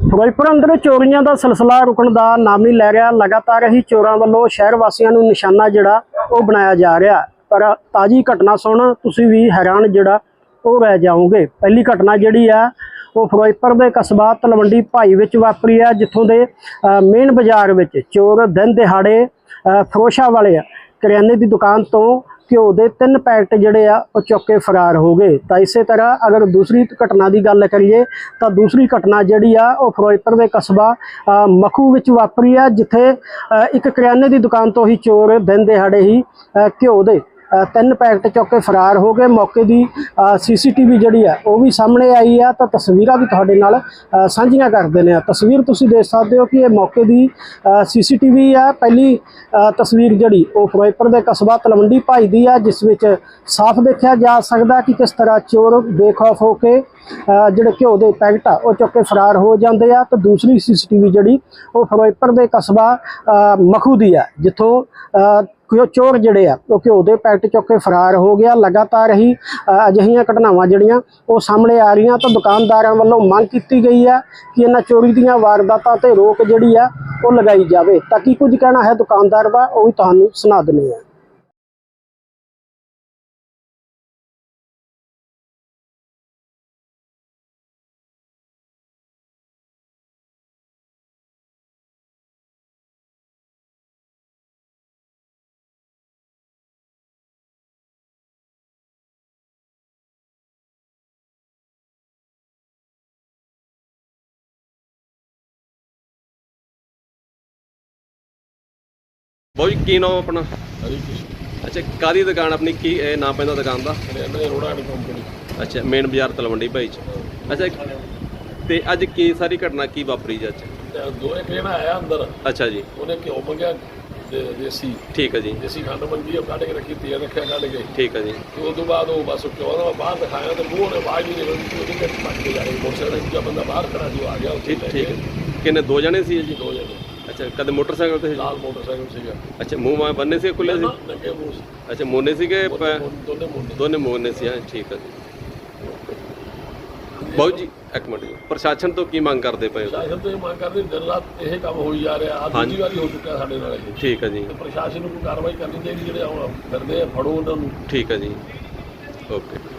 ਫਿਰੋਜ਼ਪੁਰ ਅੰਦਰ ਚੋਰੀਆਂ ਦਾ ਸਿਲਸਿਲਾ ਰੁਕਣ ਦਾ ਨਾਮ ਨਹੀਂ ਲੈ ਰਿਹਾ ਲਗਾਤਾਰ ਹੀ ਚੋਰਾਂ ਵੱਲੋਂ ਸ਼ਹਿਰ ਵਾਸੀਆਂ ਨੂੰ ਨਿਸ਼ਾਨਾ ਜਿਹੜਾ ਉਹ ਬਣਾਇਆ ਜਾ ਰਿਹਾ ਪਰ ਤਾਜੀ ਘਟਨਾ ਸੁਣ ਤੁਸੀਂ ਵੀ ਹੈਰਾਨ ਜਿਹੜਾ ਉਹ ਰਹਿ ਜਾਓਗੇ। ਪਹਿਲੀ ਘਟਨਾ ਜਿਹੜੀ ਆ ਉਹ ਫਿਰੋਜ਼ਪੁਰ ਦੇ ਕਸਬਾ ਤਲਵੰਡੀ ਭਾਈ ਵਿੱਚ ਵਾਪਰੀ ਆ ਜਿੱਥੋਂ ਦੇ ਮੇਨ ਬਾਜ਼ਾਰ ਵਿੱਚ ਚੋਰ ਦਿਨ ਦਿਹਾੜੇ ਅ, ਫਰੋਸ਼ਾ ਵਾਲੇ ਕਰਿਆਨੇ ਦੀ ਦੁਕਾਨ ਤੋਂ ਘਿਓ ਦੇ ਤਿੰਨ ਪੈਕਟ ਜਿਹੜੇ ਆ, ਉਹ ਚੁੱਕ ਕੇ ਫਰਾਰ ਹੋ ਗਏ। ਤਾਂ ਇਸੇ ਤਰ੍ਹਾਂ ਅਗਰ ਦੂਸਰੀ ਘਟਨਾ ਦੀ ਗੱਲ ਕਰੀਏ, ਤਾਂ ਦੂਸਰੀ ਘਟਨਾ ਜਿਹੜੀ ਆ, ਉਹ ਫਿਰੋਜ਼ਪੁਰ ਦੇ ਕਸਬਾ ਮਖੂ ਵਿੱਚ ਵਾਪਰੀ ਆ, ਜਿੱਥੇ ਇੱਕ ਕਰਿਆਨੇ ਦੀ ਦੁਕਾਨ ਤੋਂ ਹੀ ਚੋਰ ਦਿਨ ਦਿਹਾੜੇ ਹੀ ਘਿਓ ਦੇ ਤਿੰਨ ਪੈਕਟ ਚੁੱਕ ਕੇ ਫਰਾਰ ਹੋ ਗਏ। ਮੌਕੇ ਦੀ ਸੀਸੀਟੀਵੀ ਜਿਹੜੀ ਆ, ਉਹ ਵੀ ਸਾਹਮਣੇ ਆਈ ਆ। ਤਾਂ ਤਸਵੀਰਾਂ ਵੀ ਤੁਹਾਡੇ ਨਾਲ ਸਾਂਝੀਆਂ ਕਰ ਦਿੰਦੇ ਨੇ ਤਸਵੀਰ ਤੁਸੀਂ ਦੇਖ ਸਕਦੇ ਹੋ ਕਿ ਇਹ ਮੌਕੇ ਦੀ ਸੀਸੀਟੀਵੀ ਆ। ਪਹਿਲੀ ਤਸਵੀਰ ਜਿਹੜੀ, ਉਹ ਫਿਰੋਜ਼ਪੁਰ ਦੇ ਕਸਬਾ ਤਲਵੰਡੀ ਭਾਈ ਦੀ ਆ, ਜਿਸ ਵਿੱਚ ਸਾਫ਼ ਦੇਖਿਆ ਜਾ ਸਕਦਾ ਕਿ ਕਿਸ ਤਰ੍ਹਾਂ ਚੋਰ ਬੇਖੌਫ ਹੋ ਕੇ ਜਿਹੜੇ ਘਿਓ ਦੇ ਪੈਕਟ ਆ, ਉਹ ਚੁੱਕ ਕੇ ਫਰਾਰ ਹੋ ਜਾਂਦੇ ਆ। ਤਾਂ ਦੂਸਰੀ ਸੀਸੀਟੀਵੀ ਜਿਹੜੀ, ਉਹ ਫਿਰੋਜ਼ਪੁਰ ਦੇ ਕਸਬਾ ਮਖੂ ਦੀ ਆ, ਜਿੱਥੋਂ ਅ, ਕੋਈ ਚੋਰ ਜਿਹੜੇ ਆ ਉਹ ਘਿਓ ਦੇ ਪੈਕਟ ਚੁੱਕ ਕੇ ਫਰਾਰ ਹੋ ਗਿਆ ਲਗਾਤਾਰ ਹੀ ਅਜਿਹੀਆਂ ਘਟਨਾਵਾਂ ਜਿਹੜੀਆਂ ਉਹ ਸਾਹਮਣੇ ਆ ਰਹੀਆਂ ਤਾਂ ਦੁਕਾਨਦਾਰਾਂ ਵੱਲੋਂ ਮੰਗ ਕੀਤੀ ਗਈ ਆ ਕਿ ਇਹਨਾਂ ਚੋਰੀ ਦੀਆਂ ਵਾਰਦਾਤਾਂ ਤੇ ਰੋਕ ਜਿਹੜੀ ਆ ਉਹ ਲਗਾਈ ਜਾਵੇ। ਤਾਂ ਕੀ ਕੁਝ ਕਹਿਣਾ ਹੈ ਦੁਕਾਨਦਾਰ ਦਾ? ਉਹ ਵੀ ਤੁਹਾਨੂੰ ਸੁਣਾ ਦਿੰਦੇ ਆ। ਬਾਊ ਜੀ ਕੀ ਨਾਮ ਆਪਣਾ? ਹਰੀ ਕ੍ਰਿਸ਼ਨ। ਅੱਛਾ ਕਾਦੀ ਦੁਕਾਨ ਆਪਣੀ? ਕੀ ਇਹ ਨਾਮ ਪੈਂਦਾ ਦੁਕਾਨ ਦਾ? ਹਰਿਆਣਾ ਦੇ ਰੋੜਾ ਦੀ ਕੰਪਨੀ ਅੱਛਾ ਮੇਨ ਬਾਜ਼ਾਰ ਤਲਵੰਡੀ ਭਾਈ ਚ। ਅੱਛਾ ਤੇ ਅੱਜ ਕੀ ਸਾਰੀ ਘਟਨਾ ਕੀ ਵਾਪਰੀ ਜੀ ਅੱਜ? ਤੇ ਦੋ ਇੱਕ ਜਣਾ ਆਇਆ ਅੰਦਰ। ਅੱਛਾ ਜੀ। ਉਹਨੇ ਘਿਓ ਮੰਗਿਆ ਦੇ- ਦੇਸੀ। ਠੀਕ ਹੈ ਜੀ। ਦੇਸੀ ਖੰਡ ਮੰਗੀ ਉਹ ਕੱਢ ਕੇ ਰੱਖੀ ਤੇਲ ਰੱਖਿਆ ਕੱਢ ਕੇ। ਠੀਕ ਹੈ ਜੀ। ਤੇ ਉਸ ਤੋਂ ਬਾਅਦ ਉਹ ਬਸ ਘਿਓ ਦਾ ਬਾਹਰ ਦਿਖਾਇਆ ਤੇ ਮੂੰਹ ਨੇ ਆਵਾਜ਼ ਨਹੀਂ ਨਿਕਲਦੀ ਸੀ ਉਹਦੀ ਗੱਡੀ ਭੱਜ ਕੇ ਜਾ ਰਹੀ ਮੋਟਰਸਾਈਕਲ ਦੂਜਾ ਬੰਦਾ ਬਾਹਰ ਖੜਾ ਸੀ ਉਹ ਆ ਗਿਆ ਉੱਥੇ ਠੀਕ ਲੈ ਕੇ। ਹੈ। ਕਿੰਨੇ ਦੋ ਜਣੇ ਸੀ ਜੀ? ਦੋ ਜਣੇ। ਅੱਛਾ ਕਦੇ ਮੋਟਰਸਾਈਕਲ ਤੇ? ਲਾਲ ਮੋਟਰਸਾਈਕਲ ਸੀਗਾ। ਅੱਛਾ ਮੂੰਹ ਮਾਂ ਬੰਨੇ ਸੀ ਖੁੱਲੇ ਸੀ? ਨਾ, ਲੱਗੇ ਮੂੰਹ ਸੀ। ਅੱਛਾ ਮੋਨੇ ਸੀਗੇ ਪ- ਦੋਨੇ ਮੁੰਡੇ ਦੋਨੇ ਮੋਨੇ ਸੀ ਹਾਂ ਠੀਕ ਹੈ ਜੀ। ਬਾਊ ਜੀ ਇੱਕ ਮਿੰਟ ਪ੍ਰਸ਼ਾਸਨ ਤੋਂ ਕੀ ਮੰਗ ਕਰਦੇ ਪਏ ਹੋ? ਪ੍ਰਸ਼ਾਸਨ ਤੋਂ ਇਹ ਮੰਗ ਕਰਦੇ ਦਿਨ ਰਾਤ ਇਹ ਕੰਮ ਹੋਈ ਜਾ ਰਿਹਾ ਆ। ਦੂਜੀ ਵਾਰੀ ਹੋ ਚੁੱਕਾ ਸਾਡੇ ਨਾਲ ਇਹ। ਠੀਕ ਹੈ ਜੀ। ਤੇ ਪ੍ਰਸ਼ਾਸਨ ਨੂੰ ਕੋਈ ਕਾਰਵਾਈ ਕਰਨੀ ਚਾਹੀਦੀ ਜਿਹੜੇ ਹੁਣ ਕਰਦੇ ਆ ਫੜੋ ਉਹਨਾਂ ਨੂੰ। ਠੀਕ ਹੈ ਜੀ। ਓਕੇ।